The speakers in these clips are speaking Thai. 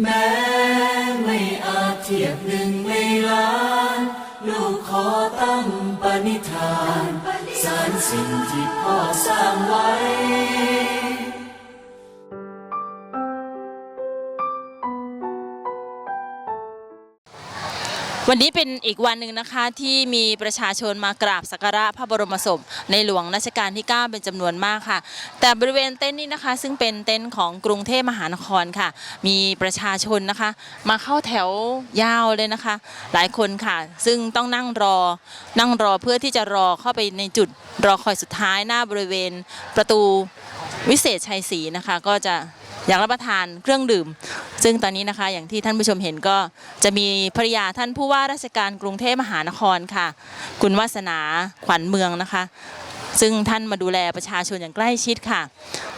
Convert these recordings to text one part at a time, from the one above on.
แม้ไม่อาจเทียบหนึ่งในล้าน ลูกขอตั้งปณิธาน สารสิ่งที่พ่อสร้าง วันนี้เป็นอีกวันหนึ่งนะคะที่มีประชาชนมากราบสักการะพระบรมศพในหลวงรัชกาลที่ 9 เป็นจำนวนมากค่ะ แต่บริเวณเต็นท์นี้นะคะ ซึ่งเป็นเต็นท์ของกรุงเทพมหานครค่ะ มีประชาชนนะคะ มาเข้าแถวยาวเลยนะคะ หลายคนค่ะ ซึ่งต้องนั่งรอนั่งรอเพื่อที่จะรอเข้าไปในจุดรอคอยสุดท้ายหน้าบริเวณประตูวิเศษชัยศรีนะคะ ก็จะอยากรับประทานเครื่องดื่ม ซึ่งตอนนี้นะคะอย่างที่ท่านผู้ชมเห็นก็จะมีภรรยาท่านผู้ว่าราชการกรุงเทพมหานครค่ะ คุณวาสนาขวัญเมืองนะคะ ซึ่งท่านมาดูแลประชาชนอย่างใกล้ชิดค่ะ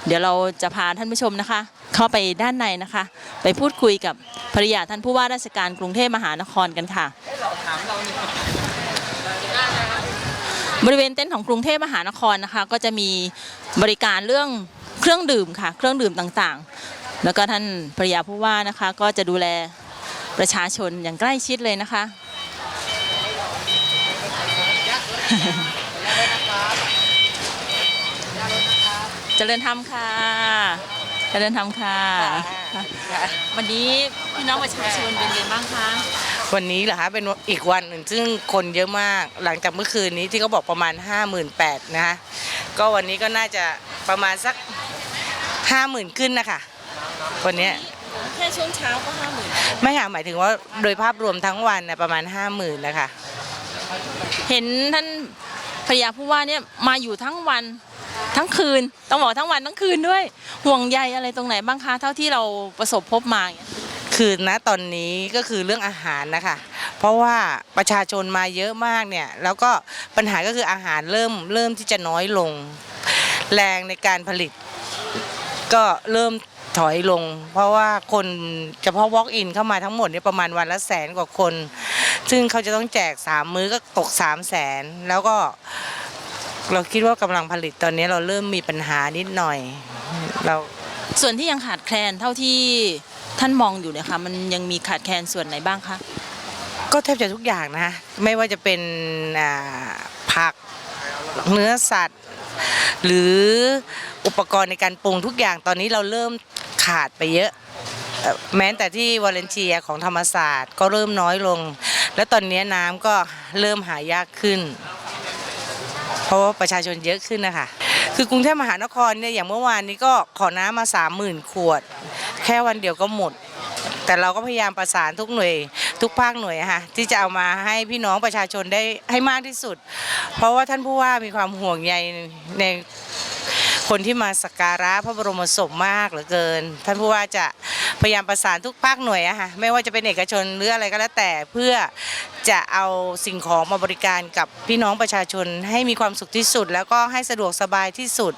เดี๋ยวเราจะพาท่านผู้ชมนะคะ เข้าไปด้านในนะคะ ไปพูดคุยกับภรรยาท่านผู้ว่าราชการกรุงเทพมหานครกันค่ะ บริเวณเต็นท์ของกรุงเทพมหานครนะคะ ก็จะมีบริการเรื่องเครื่องดื่มค่ะ เครื่องดื่มต่างๆ แล้วก็ท่านภรยาผู้ว่านะคะ ก็จะดูแลประชาชนอย่างใกล้ชิดเลยนะคะ เจริญธรรมค่ะเจริญธรรมค่ะ วันนี้พี่น้องประชาชนเป็นยังไงบ้างคะ วันนี้เหรอคะเป็นอีกวันหนึ่งซึ่งคนเยอะมากหลังจากเมื่อคืนนี้ที่เขาบอกประมาณ 5 8 0 0 0นะคะก็วันนี้ก็น่าจะประมาณสัก 50,000 ขึ้นนะคะ วันเนี้ยแค่ช่วงเช้าก็ห้าหมื่นไม่ค่ะหมายถึงว่าโดยภาพรวมทั้งวันนะประมาณ50,000นะคะเห็นท่านภรรยาผู้ว่าเนี่ยมาอยู่ทั้งวันทั้งคืนต้องบอกทั้งวันทั้งคืนด้วย ห่วงใยอะไรตรงไหนบ้างคะเท่าที่เราประสบพบมาอย่างเงี้ยคือณตอนนี้ก็คือเรื่องอาหารนะคะ เพราะว่าประชาชนมาเยอะมากเนี่ย แล้วก็ปัญหาก็คืออาหารเริ่มเริ่มที่จะน้อยลง แรงในการผลิต ก็เริ่ม ถอยลง เพราะว่าคนเฉพาะ walk in เข้ามาทั้งหมดเนี่ยประมาณวันละแสนกว่าคน ซึ่งเขาจะต้องแจกสามมื้อก็ตกสามแสนแล้วก็เราคิดว่ากำลังผลิตตอนนี้เราเริ่มมีปัญหานิดหน่อย เราส่วนที่ยังขาดแคลนเท่าที่ท่านมองอยู่เนี่ยค่ะมันยังมีขาดแคลนส่วนไหนบ้างคะ ก็แทบจะทุกอย่างนะ ไม่ว่าจะเป็นอ่าผักเนื้อสัตว์ หรืออุปกรณ์ในการปรุงทุกอย่างตอนนี้เราเริ่มขาดไปเยอะแม้แต่ที่วอลเลนเทียของธรรมศาสตร์ก็เริ่มน้อยลง แล้วตอนนี้น้ำก็เริ่มหายากขึ้น เพราะว่าประชาชนเยอะขึ้นนะคะคือกรุงเทพมหานครเนี่ยอย่างเมื่อวานนี้ก็ขอน้ำมาสามหมื่นขวด แค่วันเดียวก็หมด แต่เราก็พยายามประสานทุกหน่วย ทุกภาคหน่วยอะค่ะที่จะเอามาให้พี่น้องประชาชนได้ให้มากที่สุด เพราะว่าท่านผู้ว่ามีความห่วงใยในคนที่มาสักการะพระบรมศพมากเหลือเกิน ท่านผู้ว่าจะพยายามประสานทุกภาคหน่วยอะค่ะไม่ว่าจะเป็นเอกชนหรืออะไรก็แล้วแต่เพื่อจะเอาสิ่งของมาบริการกับพี่น้องประชาชนให้มีความสุขที่สุด แล้วก็ให้สะดวกสบายที่สุด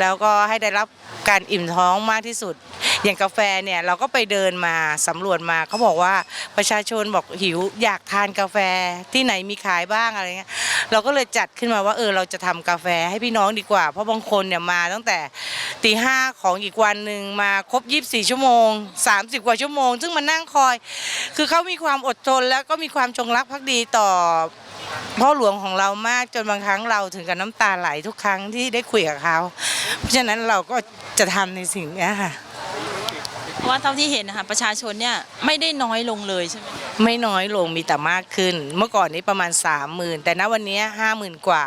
แล้วก็ให้ได้รับการอิ่มท้องมากที่สุด อย่างกาแฟเนี่ยเราก็ไปเดินมาสำรวจมาเขาบอกว่าประชาชนบอกหิวอยากทานกาแฟที่ไหนมีขายบ้างอะไรเงี้ยเราก็เลยจัดขึ้นมาว่าเออเราจะทำกาแฟให้พี่น้องดีกว่า เพราะบางคนเนี่ยมาตั้งแต่ตีห้าของอีกวันหนึ่งมาครบ 24 ชั่วโมง 30 กว่าชั่วโมง ซึ่งมานั่งคอย คือเขามีความอดทนแล้วก็มีความจงรักภักดีต่อพ่อหลวงของเรามากจนบางครั้งเราถึงกับน้ำตาไหลทุกครั้งที่ได้คุยกับเขา เพราะฉะนั้นเราก็จะทำในสิ่งนี้ค่ะ เพราะว่าเท่าที่เห็นนะคะประชาชนเนี่ยไม่ได้น้อยลงเลยใช่ไหมไม่น้อยลงมีแต่มากขึ้น เมื่อก่อนนี้ประมาณ 3 0,000 แต่ณวันนี้50,000 กว่า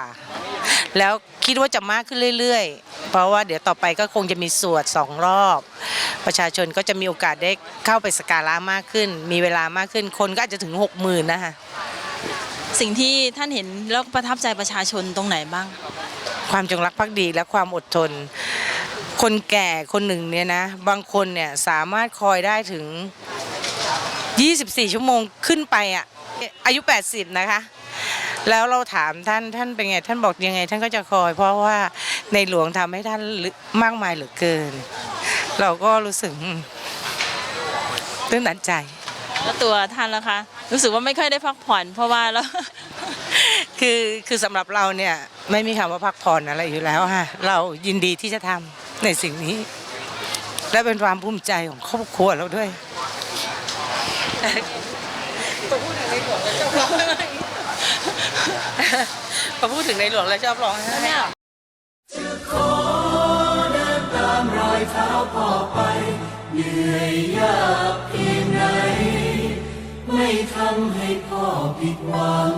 แล้วคิดว่าจะมากขึ้นเรื่อยๆ เพราะว่าเดี๋ยวต่อไปก็คงจะมีสวดสองรอบ ประชาชนก็จะมีโอกาสได้เข้าไปสกการะมากขึ้น มีเวลามากขึ้นคนก็อาจจะถึง 60,000นะคะสิ่งที่ท่านเห็นแล้วประทับใจประชาชนตรงไหนบ้าง ความจงรักภักดีและความอดทน คนแก่คนหนึ่งเนี่ยนะ บางคนเนี่ยสามารถคอยได้ถึง 24 ชั่วโมงขึ้นไปอะอายุ 80 นะคะ แล้วเราถามท่านท่านเป็นไง ท่านบอกยังไง ท่านก็จะคอย เพราะว่าในหลวงทำให้ท่านมากมายเหลือเกิน เราก็รู้สึกอืมตื้นตันใจ แล้วตัวท่านล่ะคะ รู้สึกว่าไม่ค่อยได้พักผ่อน เพราะว่าแล้วคือคือสำหรับเราเนี่ยไม่มีคำว่าพักผ่อนอะไรอยู่แล้วค่ะเรายินดีที่จะทำ ในสิ่งนี้ และเป็นความภูมิใจของครอบครัวเราด้วยพอพูดถึงในหลวงแล้วชอบร้องไห้พอพูดถึงในหลวงแล้วชอบร้องไห้ขอเดินตามรอยเท้าพ่อไป เหนื่อยยากเพียงไหน ไม่ทำให้พ่อผิดหวัง